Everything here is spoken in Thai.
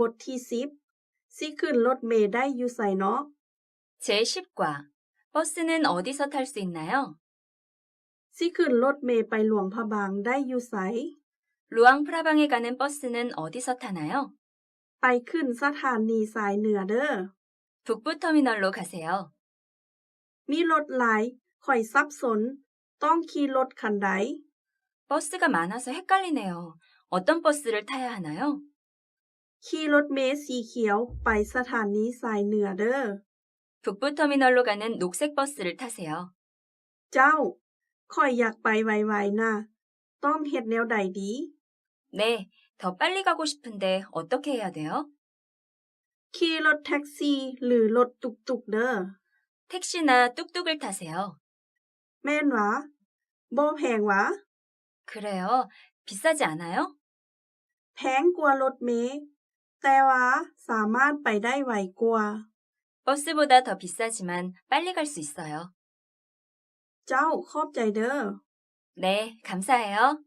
บทที่สิบสิขึ้นรถเมล์ได้อยู่ไสเนาะ 제10과 버스는 어디서 탈 수 있나요? สิขึ้นรถเมล์ไปหลวงพระบางได้อยู่ไส 루앙 프라방에 가는 버스는 어디서 타나요? ไปขึ้นสถานีสายเหนือเด้อ 북부 터미널로 가세요. มีรถหลายข่อยสับสน ต้องขี่รถคันใด 버스가 많아서 헷갈리네요. 어떤 버스를 타야 하나요? ขี่รถเมล์สีเขียวไปสถานีสายเหนือเด้อ 북부 터미널로 가는 녹색 버스를 타세요. เจ้า ข่อยอยากไปไวๆนะต้องเฮ็ดแนวใดดี 네, 더 빨리 가고 싶은데 어떻게 해야 돼요? ขี่รถแท็กซี่หรือรถตุกๆเด้อ 택시나 뚝뚝을 타세요. แม่นหวะบ่แพงหวะ 그래요? 비싸지 않아요? แพงกว่ารถเมล์ แต่ว่าสามารถไปได้ไวกว่า 버스보다 더 비싸지만 빨리 갈 수 있어요. เจ้าขอบใจเด้อ 네, 감사해요.